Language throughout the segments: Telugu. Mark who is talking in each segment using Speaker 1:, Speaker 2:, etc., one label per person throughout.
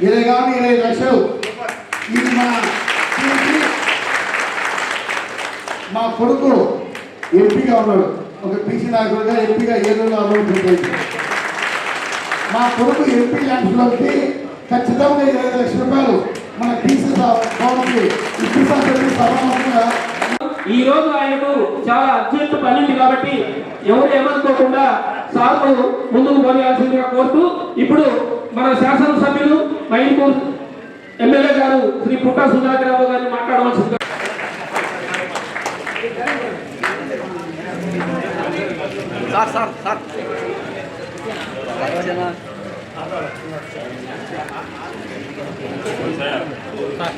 Speaker 1: ఇరవై కానీ ఇరవై లక్షలు ఇది మా మా కొడుకు ఎంపీగా ఉన్నాడు. ఒక బీసీ నాయకుడుగా ఎంపీగా ఏలూరులో అనుభవించింది మా కొడుకు ఎంపీ ల్యాండ్స్లోకి ఖచ్చితంగా ఇరవై లక్షల రూపాయలు మన బీసీ భవన్కి ఇప్పిస్తామని
Speaker 2: ఈ రోజు ఆయనకు చాలా అర్జెంట్ పని ఉంది కాబట్టి ఎవరు ఏమనుకోకుండా సార్లు ముందుకు పోయాల్సిందిగా కోరుతూ ఇప్పుడు మన శాసనసభ్యులు మైన్పూర్ ఎమ్మెల్యే గారు శ్రీ పుట్ట సుధాకరరావు గారిని మాట్లాడవలసింది
Speaker 3: సార్ సార్ సార్.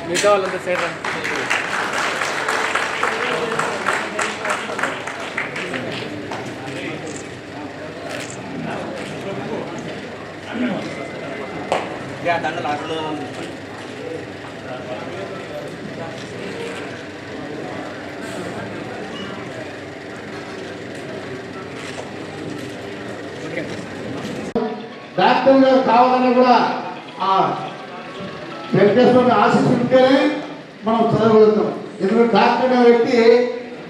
Speaker 3: మిగతా వాళ్ళంతా సేర్ దండలు
Speaker 1: డాక్టర్ గారు కావాలని కూడా ఆ వెంకటేశ్వర ఆశిస్తూ ఉంటేనే మనం చదవగలుగుతాం ఎందుకంటే డాక్టర్ గారు వ్యక్తి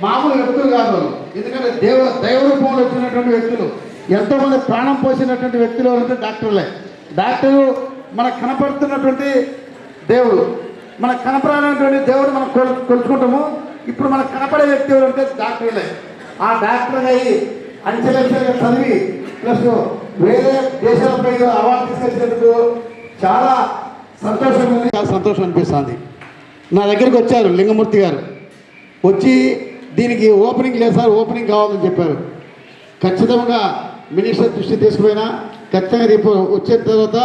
Speaker 1: మామూలు వ్యక్తులు కాదు ఎందుకంటే దేవ దైవ రూపంలో వచ్చినటువంటి వ్యక్తులు. ఎంతోమంది ప్రాణం పోసినటువంటి వ్యక్తులు ఎవరంటే డాక్టర్లే. డాక్టరు మనకు కనపడుతున్నటువంటి దేవుడు మనకు కనపడాలన్నటువంటి దేవుడు మనం కొలు కొలుచుకుంటాము. ఇప్పుడు మనకు కనపడే వ్యక్తి ఎవరంటే డాక్టర్లే ఆ డాక్టర్ అయ్యి అంచెలంచెలుగా చదివి ప్లస్ వేరే దేశాలపై అవార్డు తీసుకొచ్చినందుకు చాలా సంతోషం ఉంది. చాలా సంతోషం అనిపిస్తుంది. నా దగ్గరికి వచ్చారు లింగమూర్తి గారు. వచ్చి దీనికి ఓపెనింగ్ లేదు సార్ ఓపెనింగ్ కావాలని చెప్పారు. ఖచ్చితంగా మినిస్టర్ దృష్టి తీసుకుపోయినా ఖచ్చితంగా రేపు వచ్చిన తర్వాత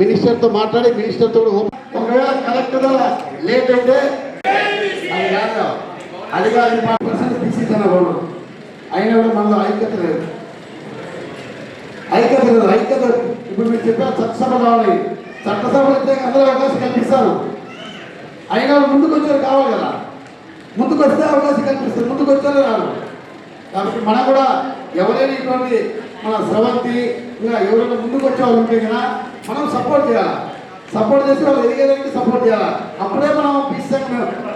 Speaker 1: మినిస్టర్తో మాట్లాడి మినిస్టర్తో కూడా ఓపెన్ ఒకవేళ కలెక్టర్ లేట్ అయితే అది అది కాదు మా పర్సెంట్ తీసేసాను వాళ్ళు అయినా కూడా మనలో ఐక్యత లేదు. ఐక్యత లేదు ఐక్యత ఇప్పుడు మీరు చెప్పారు చట్టసభ కావాలి. చట్టసభలు అయితే అందరూ అవకాశం కల్పిస్తారు. అయినా వాళ్ళు ముందుకు వచ్చారు కావాలి కదా. ముందుకు వస్తే అవకాశం కల్పిస్తారు. ముందుకు వచ్చారు రాదు కాబట్టి మనం కూడా ఎవరైనా ఇటువంటి మన స్రవంతి ఇంకా ఎవరైనా ముందుకు వచ్చే ఉంటే కదా మనం సపోర్ట్ చేయాలి? సపోర్ట్ చేసి వాళ్ళు ఎదిగేదానికి సపోర్ట్ చేయాలి? అప్పుడే మనం పీస్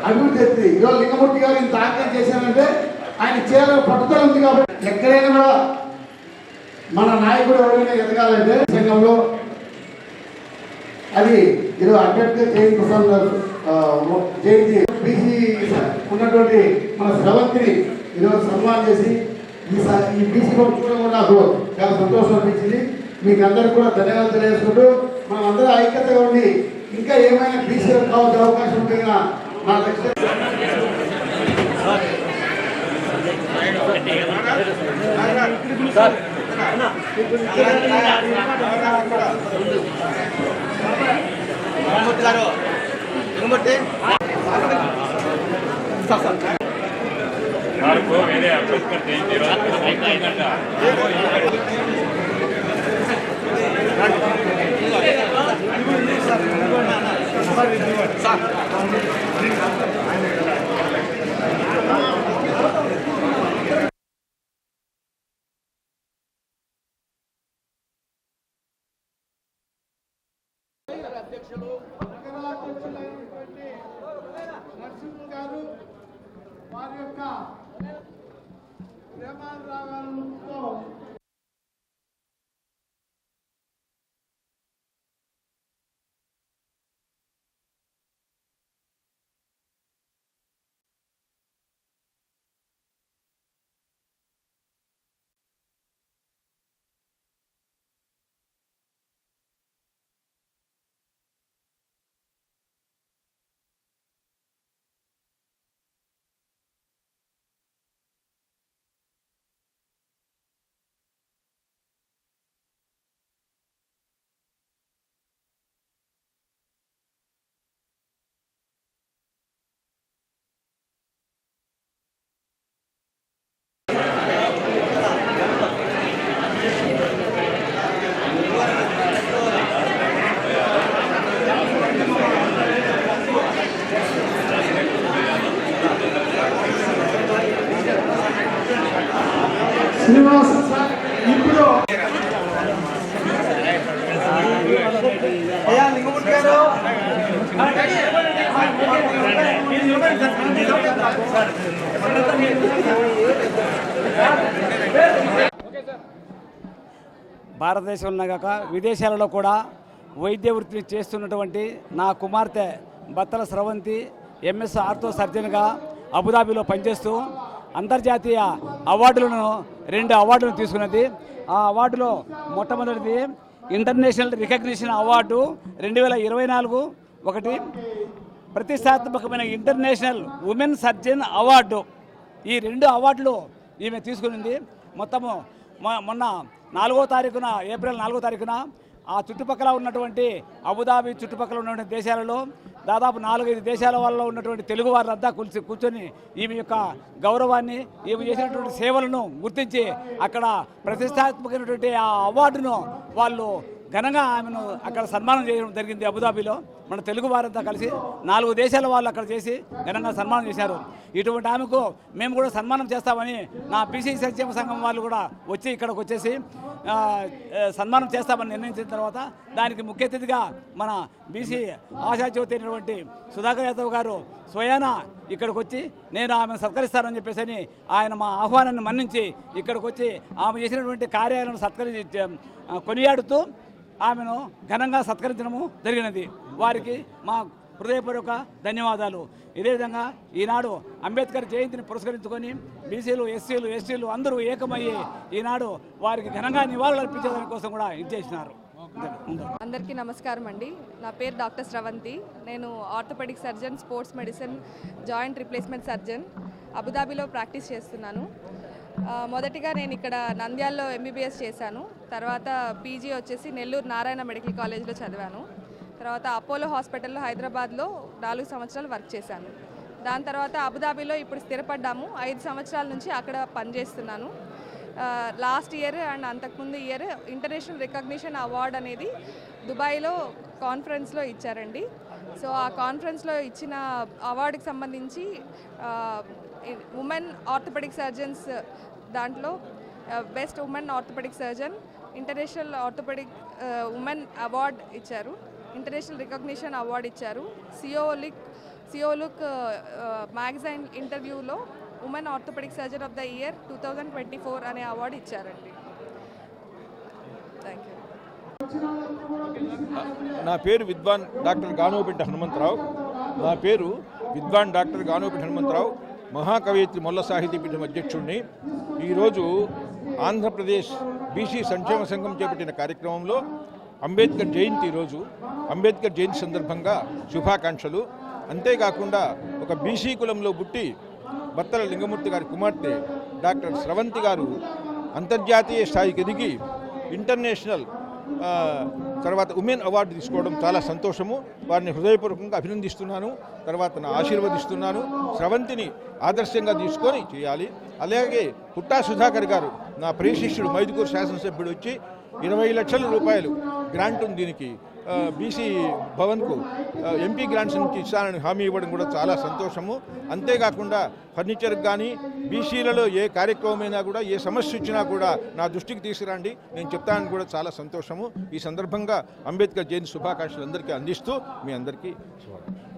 Speaker 1: అభివృద్ధి చేస్తుంది ఈరోజు లింగమూర్తి గారు ఇంత ఆజ్ఞం చేశానంటే ఆయన చేయాలని పట్టుదల ఉంది కాబట్టి ఎక్కడైనా కూడా మన నాయకుడు ఎవరైనా ఎదగాలంటే సంఘంలో అది ఈరోజు అంబేద్కర్ జయంతి ప్రసాద్ గారు జయంతి బీసీ ఉన్నటువంటి మన శ్రవంతిని ఈరోజు సన్మానం చేసి ఈ ఈ బీసీ చూడడం కూడా నాకు చాలా సంతోషం అనిపించింది. మీకు అందరికీ కూడా ధన్యవాదాలు తెలియజేసుకుంటూ మనం అందరూ ఐక్యతగా ఉండి ఇంకా ఏమైనా బీసీ కావాల్సిన అవకాశం ఉంటే నా దగ్గర
Speaker 4: నాకు వేరే అంబేద్కర్ జయంతి రోజు అయిపోయిందంట.
Speaker 1: నరసింహ గారు వారి యొక్క ప్రేమానురాగాలతో
Speaker 5: భారతదేశంలో కాక విదేశాలలో కూడా వైద్య వృత్తిని చేస్తున్నటువంటి నా కుమార్తె బత్తల స్రవంతి ఎంఎస్ ఆర్థో సర్జన్గా అబుదాబిలో పనిచేస్తూ అంతర్జాతీయ అవార్డులను రెండు అవార్డులను తీసుకున్నది. ఆ అవార్డులో మొట్టమొదటిది ఇంటర్నేషనల్ రికగ్నిషన్ అవార్డు రెండు వేల ఇరవై నాలుగు ఒకటి. ప్రతిష్టాత్మకమైన ఇంటర్నేషనల్ ఉమెన్ సర్జన్ అవార్డు. ఈ రెండు అవార్డులు ఈమె తీసుకునింది. మొత్తము మొన్న నాలుగో తారీఖున ఏప్రిల్ నాలుగో తారీఖున ఆ చుట్టుపక్కల ఉన్నటువంటి అబుదాబి చుట్టుపక్కల ఉన్నటువంటి దేశాలలో దాదాపు నాలుగైదు దేశాల వల్ల ఉన్నటువంటి తెలుగు వారంతా కూర్చొని కూర్చొని ఈమె యొక్క గౌరవాన్ని ఈమె చేసినటువంటి సేవలను గుర్తించి అక్కడ ప్రతిష్టాత్మకమైనటువంటి ఆ అవార్డును వాళ్ళు ఘనంగా ఆమెను అక్కడ సన్మానం చేయడం జరిగింది అబుదాబిలో. మన తెలుగు వారంతా కలిసి నాలుగు దేశాల వాళ్ళు అక్కడ చేసి ఘనంగా సన్మానం చేశారు. ఇటువంటి ఆమెకు మేము కూడా సన్మానం చేస్తామని నా బీసీ సంక్షేమ సంఘం వాళ్ళు కూడా వచ్చి ఇక్కడికి వచ్చేసి సన్మానం చేస్తామని నిర్ణయించిన తర్వాత దానికి ముఖ్య అతిథిగా మన బీసీ ఆశాజ్యోతి అయినటువంటి సుధాకర్ యాదవ్ గారు స్వయాన ఇక్కడికి వచ్చి నేను ఆమెను సత్కరిస్తానని చెప్పేసి అని ఆయన మా ఆహ్వానాన్ని మన్నించి ఇక్కడికి వచ్చి ఆమె చేసినటువంటి కార్యాలను సత్కరి కొనియాడుతూ ఆమెను ఘనంగా సత్కరించడము జరిగినది. వారికి మా హృదయపూర్వక ధన్యవాదాలు. ఇదే విధంగా ఈనాడు అంబేద్కర్ జయంతిని పురస్కరించుకొని బీసీలు ఎస్సీలు ఎస్టీలు అందరూ ఏకమయ్యి ఈనాడు వారికి ఘనంగా నివాళులు అర్పించేదాని కోసం కూడా ఇచ్చేసినారు
Speaker 6: అందరికీ నమస్కారం అండి. నా పేరు డాక్టర్ స్రవంతి. నేను orthopaedic surgeon sports medicine joint replacement surgeon అబుదాబిలో practice చేస్తున్నాను. మొదటిగా నేను ఇక్కడ నంద్యాలలో ఎంబీబీఎస్ చేశాను. తర్వాత పీజీ వచ్చేసి నెల్లూరు నారాయణ మెడికల్ కాలేజ్లో చదివాను. తర్వాత అపోలో హాస్పిటల్లో హైదరాబాద్లో నాలుగు సంవత్సరాలు వర్క్ చేశాను. దాని తర్వాత అబుదాబీలో ఇప్పుడు స్థిరపడ్డాము. ఐదు సంవత్సరాల నుంచి అక్కడ పనిచేస్తున్నాను. లాస్ట్ ఇయర్ అండ్ అంతకుముందు ఇయర్ ఇంటర్నేషనల్ రికగ్నిషన్ అవార్డ్ అనేది దుబాయ్లో కాన్ఫరెన్స్లో ఇచ్చారండి. సో ఆ కాన్ఫరెన్స్లో ఇచ్చిన అవార్డుకి సంబంధించి ఉమెన్ ఆర్థోపెడిక్ సర్జన్స్ uh, దాంట్లో uh, best women orthopaedic surgeon international orthopaedic uh, women award ఇచ్చారు. ఇంటర్నేషనల్ రికగ్నిషన్ అవార్డ్ ఇచ్చారు. సియోలిక్ సియోలుక్ మ్యాగజైన్ ఇంటర్వ్యూలో women orthopaedic surgeon of the year two thousand twenty four అనే అవార్డు ఇచ్చారండి. థ్యాంక్ యూ
Speaker 7: నా పేరు విద్వాన్ డాక్టర్ గానోపెంటి హనుమంతరావు. నా పేరు విద్వాన్ డాక్టర్ గానోపెంటి హనుమంతరావు. మహాకవయిత్రి మొల్ల సాహితీ పీఠం అధ్యక్షుడిని ఈరోజు ఆంధ్రప్రదేశ్ బీసీ సంక్షేమ సంఘం చేపట్టిన కార్యక్రమంలో అంబేద్కర్ జయంతి ఈరోజు అంబేద్కర్ జయంతి సందర్భంగా శుభాకాంక్షలు. అంతేకాకుండా ఒక బీసీ కులంలో పుట్టి బత్తల లింగమూర్తి గారి కుమార్తె డాక్టర్ స్రవంతి గారు అంతర్జాతీయ స్థాయికి ఎదిగి ఇంటర్నేషనల్ తర్వాత ఉమెన్ అవార్డు తీసుకోవడం చాలా సంతోషము. వారిని హృదయపూర్వకంగా అభినందిస్తున్నాను. తర్వాత నా ఆశీర్వదిస్తున్నాను. స్రవంతిని ఆదర్శంగా తీసుకొని చేయాలి. అలాగే పుట్టా సుధాకర్ గారు నా ప్రియ శిష్యుడు మైదుకూరు శాసనసభ్యుడు వచ్చి ఇరవై లక్షల రూపాయలు గ్రాంట్ ఉంది దీనికి. బీసీ భవన్కు ఎంపీ గ్రాంట్స్ నుంచి ఇస్తానని హామీ ఇవ్వడం కూడా చాలా సంతోషము. అంతేకాకుండా ఫర్నిచర్కి కానీ బీసీలలో ఏ కార్యక్రమమైనా కూడా ఏ సమస్య వచ్చినా కూడా నా దృష్టికి తీసుకురండి. నేను చెప్తానని కూడా చాలా సంతోషము. ఈ సందర్భంగా అంబేద్కర్ జయంతి శుభాకాంక్షలు అందరికీ అందిస్తూ మీ అందరికీ శుభాకాంక్షలు